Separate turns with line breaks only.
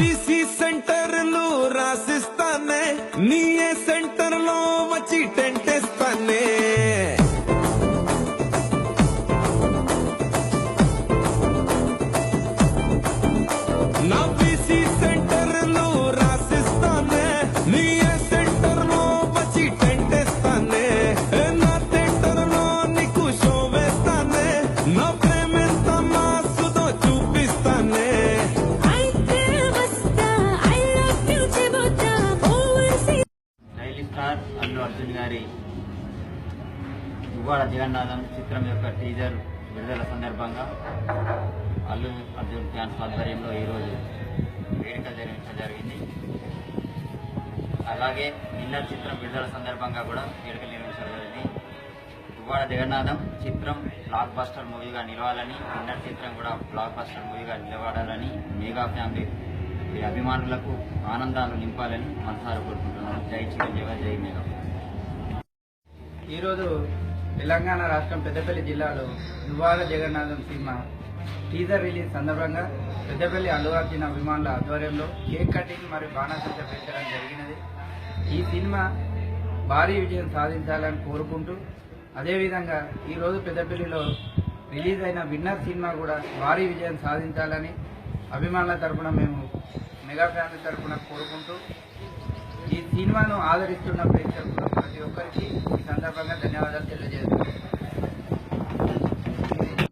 RTC సెంటర్లు రాసిస్తానే. నీ ఏ సెంటర్లో వచ్చి టెంట్ స్టార్
అల్లు అర్జున్ గారి దువ్వాడ జగన్నాథం చిత్రం యొక్క టీజర్ విడుదల సందర్భంగా అల్లు అర్జున్ ఫ్యాన్స్ ఆధ్వర్యంలో ఈరోజు వేడుకలు జరిగించడం జరిగింది. అలాగే నిన్న చిత్రం విడుదల సందర్భంగా కూడా వేడుకలు నిర్వహించడం జరిగింది. దువ్వాడ జగన్నాథం చిత్రం బ్లాక్ బస్టర్ మూవీగా నిలవాలని నిన్న చిత్రం కూడా బ్లాక్ బస్టర్ మూవీగా నిలబడాలని మెగా ఫ్యామిలీ ఈ అభిమానులకు ఆనందాలు నింపాలని మనసారా కోరుకుంటున్నాను. జై చిరంజీవి జై మేఘం.
ఈరోజు తెలంగాణ రాష్ట్రం పెద్దపల్లి జిల్లాలో Duvvada Jagannadham cinema teaser release సందర్భంగా పెద్దపల్లి అల్లు అర్జున్ అభిమానుల ఆధ్వర్యంలో కేక్ కటింగ్ మరియు బాణాసంచ పెంచడం జరిగినది. ఈ సినిమా భారీ విజయం సాధించాలని కోరుకుంటూ అదేవిధంగా ఈరోజు పెద్దపల్లిలో రిలీజ్ అయిన విన్నర్ సినిమా కూడా భారీ విజయం సాధించాలని అభిమానుల తరఫున మేము మెగా ఫ్యామిలీ తరఫున కోరుకుంటూ ఈ సినిమాను ఆదరిస్తున్న ప్రేక్షకులు ప్రతి ఒక్కరికి ఈ సందర్భంగా ధన్యవాదాలు తెలియజేస్తున్నాను